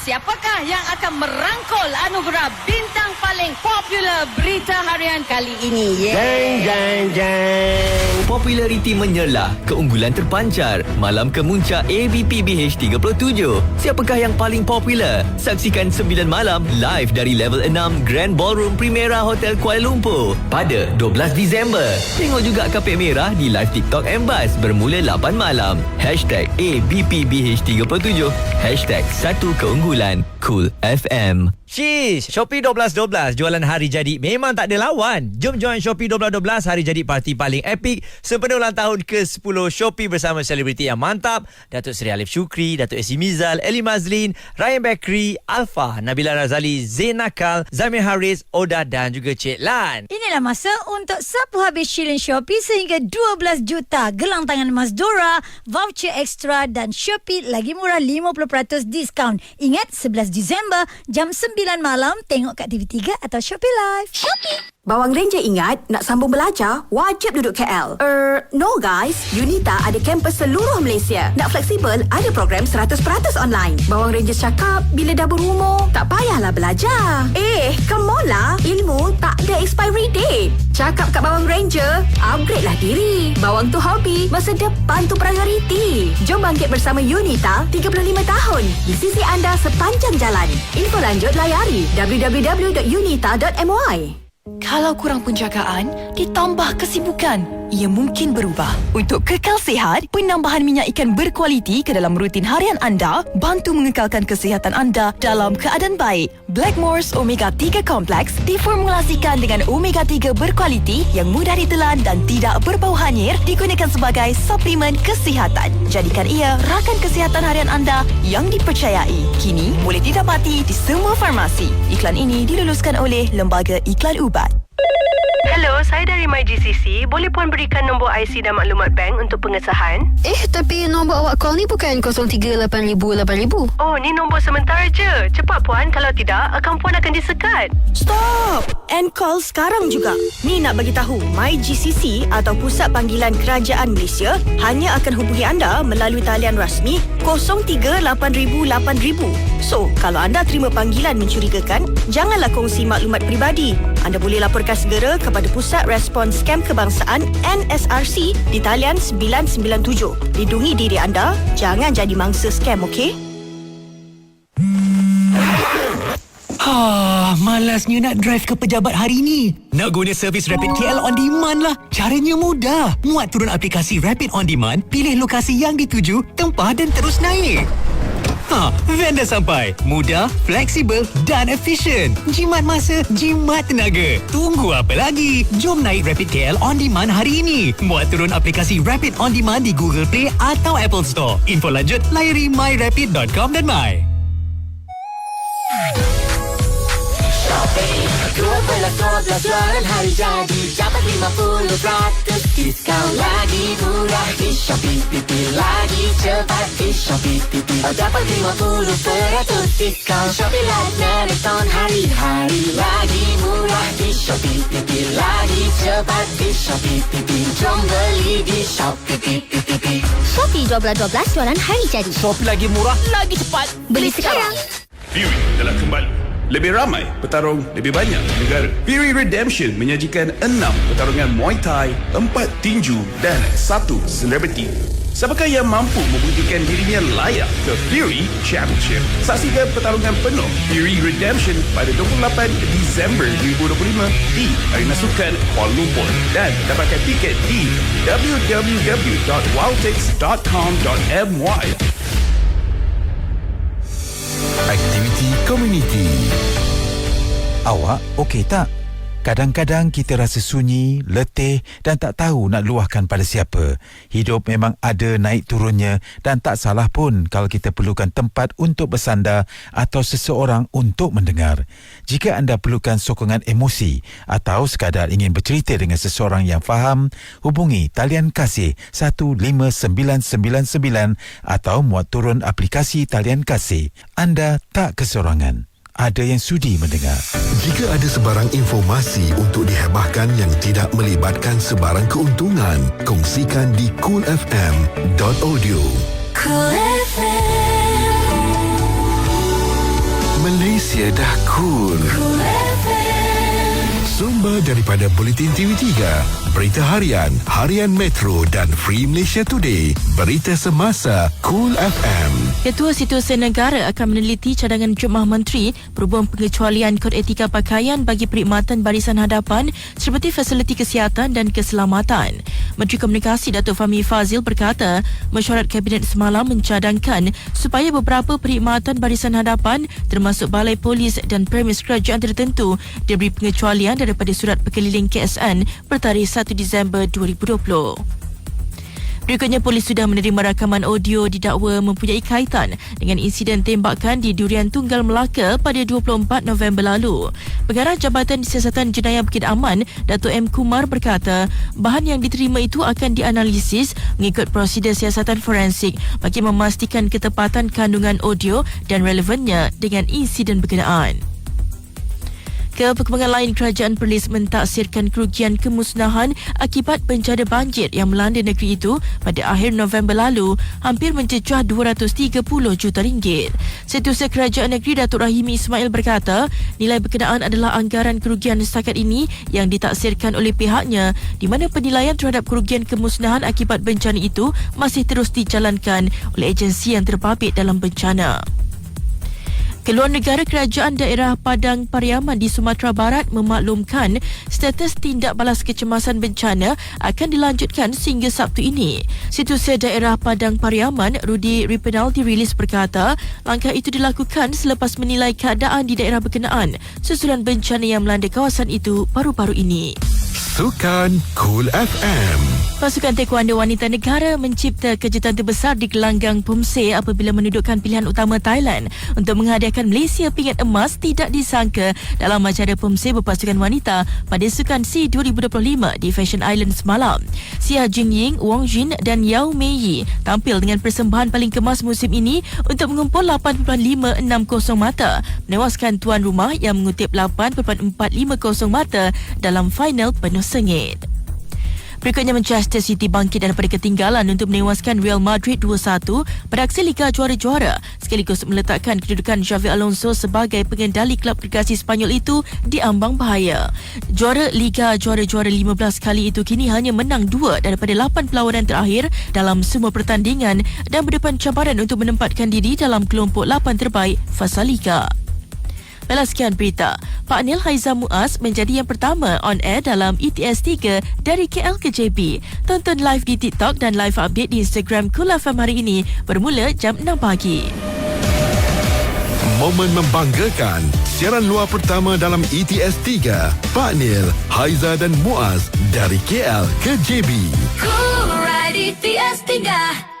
siapakah yang akan merangkul anugerah bintang paling popular berita harian kali ini? Yeah. Jeng, jeng, jeng. Populariti menyerlah, keunggulan terpancar. Malam kemuncak ABPBH 37. Siapakah yang paling popular? Saksikan 9 malam live dari level 6 Grand Ballroom Primera Hotel Kuala Lumpur pada 12 Disember. Tengok juga kapet merah di live TikTok Mbas bermula 8 malam. Hashtag ABPBH 37. Hashtag satu keunggulan. Cool FM. Shish, Shopee 12-12 jualan hari jadi memang tak ada lawan. Jom join Shopee 12-12 hari jadi parti paling epic sepenuh ulang tahun ke-10 Shopee bersama selebriti yang mantap. Datuk Seri Alif Syukri, Datuk Esi Mizal, Eli Mazlin, Ryan Bakri, Alfa, Nabila Razali, Zain Nakal, Zamir Haris, Oda dan juga Cik Lan. Inilah masa untuk sapu habis shilin Shopee sehingga 12 juta gelang tangan emas Dora, voucher ekstra dan Shopee lagi murah 50% diskaun. Ingat 11 Disember jam 9 malam tengok kat TV3 atau Shopee Live. Shopee. Bawang Ranger ingat, nak sambung belajar, wajib duduk KL. Er, no guys, Unita ada kampus seluruh Malaysia. Nak fleksibel, ada program 100% online. Bawang Ranger cakap, bila dah berumur, tak belajar. Eh, come on lah, ilmu tak ada expiry date. Cakap kat Bawang Ranger, upgrade lah diri. Bawang tu hobi, masa depan tu prioriti. Jom bangkit bersama Unita 35 tahun. Di sisi anda sepanjang jalan. Info lanjut layari www.unita.my. Kalau kurang penjagaan, ditambah kesibukan, ia mungkin berubah. Untuk kekal sihat, penambahan minyak ikan berkualiti ke dalam rutin harian anda bantu mengekalkan kesihatan anda dalam keadaan baik. Blackmores Omega 3 Complex diformulasikan dengan omega 3 berkualiti yang mudah ditelan dan tidak berbau hanyir digunakan sebagai suplemen kesihatan. Jadikan ia rakan kesihatan harian anda yang dipercayai. Kini boleh didapati di semua farmasi. Iklan ini diluluskan oleh Lembaga Iklan Ubat. Hello, saya dari MyGCC. Boleh puan berikan nombor IC dan maklumat bank untuk pengesahan? Eh, tapi nombor awak call ni bukan 0380008000. Oh, ni nombor sementara je. Cepat puan, kalau tidak, akaun puan akan disekat. Stop! End call sekarang juga. Ni nak bagi tahu, MyGCC atau Pusat Panggilan Kerajaan Malaysia hanya akan hubungi anda melalui talian rasmi 0380008000. So, kalau anda terima panggilan mencurigakan, janganlah kongsi maklumat peribadi. Anda boleh laporkan segera kepada Pusat Respons Scam Kebangsaan NSRC di talian 997. Lindungi diri anda, jangan jadi mangsa scam, okey? Ah, malasnya nak drive ke pejabat hari ni. Nak guna servis Rapid KL On Demand lah. Caranya mudah. Muat turun aplikasi Rapid On Demand, pilih lokasi yang dituju, tempah dan terus naik. Ha, van sampai. Mudah, fleksibel dan efisien. Jimat masa, jimat tenaga. Tunggu apa lagi? Jom naik Rapid KL On Demand hari ini. Muat turun aplikasi Rapid On Demand di Google Play atau Apple Store. Info lanjut layari myrapid.com.my. 12 jualan hari jadi Dapat 50% diskaun lagi murah Di Shopee Pipi lagi cepat Di Shopee Pipi Dapat 50% diskaun Shopee Live Marathon hari-hari lagi murah Di Shopee Pipi lagi cepat Di Shopee Pipi Jom beli di Shopee Pipi Shopee 12-12 jualan hari jadi. Shopee lagi murah, lagi cepat. Beli sekarang. Fury telah kembali. Lebih ramai, petarung lebih banyak negara. Fury Redemption menyajikan 6 pertarungan Muay Thai, 4 tinju dan 1 selebriti. Siapakah yang mampu membuktikan dirinya layak ke Fury Championship? Saksikan pertarungan penuh Fury Redemption pada 28 Disember 2025 di Arena Sukan Kuala Lumpur dan dapatkan tiket di www.wildtix.com.my Aktiviti komuniti. Awak okey tak? Kadang-kadang kita rasa sunyi, letih dan tak tahu nak luahkan pada siapa. Hidup memang ada naik turunnya dan tak salah pun kalau kita perlukan tempat untuk bersandar atau seseorang untuk mendengar. Jika anda perlukan sokongan emosi atau sekadar ingin bercerita dengan seseorang yang faham, hubungi talian kasih 15999 atau muat turun aplikasi talian kasih. Anda tak kesorangan ada yang sudi mendengar. Jika ada sebarang informasi untuk dihebahkan yang tidak melibatkan sebarang keuntungan, kongsikan di coolfm.audio. Cool FM Malaysia dah cool. Sumber daripada Bulletin TV3, Berita Harian, Harian Metro dan Free Malaysia Today. Berita semasa Cool FM. Ketua Situasi Negara akan meneliti cadangan Jumlah Menteri berhubung pengecualian kod etika pakaian bagi perkhidmatan barisan hadapan seperti fasiliti kesihatan dan keselamatan. Menteri Komunikasi Datuk Fahmi Fazil berkata, mesyuarat Kabinet semalam mencadangkan supaya beberapa perkhidmatan barisan hadapan termasuk balai polis dan premis kerajaan tertentu diberi pengecualian daripada surat berkeliling KSN bertarikh 1 Disember 2020. Berikutnya, polis sudah menerima rakaman audio didakwa mempunyai kaitan dengan insiden tembakan di Durian Tunggal Melaka pada 24 November lalu. Pengarah Jabatan Siasatan Jenayah Bukit Aman, Dato' M. Kumar berkata, bahan yang diterima itu akan dianalisis mengikut prosedur siasatan forensik bagi memastikan ketepatan kandungan audio dan relevannya dengan insiden berkenaan. Ke perkembangan lain, Kerajaan Perlis mentaksirkan kerugian kemusnahan akibat bencana banjir yang melanda negeri itu pada akhir November lalu hampir mencecah 230 juta ringgit. Setiausaha Kerajaan Negeri Datuk Rahimi Ismail berkata, nilai berkenaan adalah anggaran kerugian setakat ini yang ditaksirkan oleh pihaknya di mana penilaian terhadap kerugian kemusnahan akibat bencana itu masih terus dijalankan oleh agensi yang terbabit dalam bencana. Keluar negara Kerajaan Daerah Padang Pariaman di Sumatera Barat memaklumkan status tindak balas kecemasan bencana akan dilanjutkan sehingga Sabtu ini. Setiausaha Daerah Padang Pariaman, Rudi Ripenal dirilis berkata, langkah itu dilakukan selepas menilai keadaan di daerah berkenaan susulan bencana yang melanda kawasan itu baru-baru ini. Sukan Cool FM. Pasukan Taekwondo Wanita Negara mencipta kejutan terbesar di gelanggang Pumse apabila menudukkan pilihan utama Thailand untuk menghadiahkan Malaysia pingat emas tidak disangka dalam acara Pumse berpasukan wanita pada Sukan C 2025 di Fashion Island semalam. Sia Jingying, Wong Jin dan Yao Mei Yi tampil dengan persembahan paling kemas musim ini untuk mengumpul 8.560 mata, menewaskan tuan rumah yang mengutip 8.450 mata dalam final penuh sengit. Berikutnya Manchester City bangkit daripada ketinggalan untuk menewaskan Real Madrid 2-1 pada aksi Liga Juara-Juara sekaligus meletakkan kedudukan Xavi Alonso sebagai pengendali klub gergasi Spanyol itu di ambang bahaya. Juara Liga Juara-Juara 15 kali itu kini hanya menang 2 daripada 8 perlawanan terakhir dalam semua pertandingan dan berdepan cabaran untuk menempatkan diri dalam kelompok 8 terbaik Fasa Liga. Baiklah sekian berita. Pak Nil Haizam Muaz menjadi yang pertama on air dalam ETS 3 dari KL ke JB. Tonton live di TikTok dan live update di Instagram Kul FM hari ini bermula jam 6 pagi. Momen membanggakan. Siaran luar pertama dalam ETS 3. Pak Nil, Haiza dan Muaz dari KL ke JB. Cool Ride ETS 3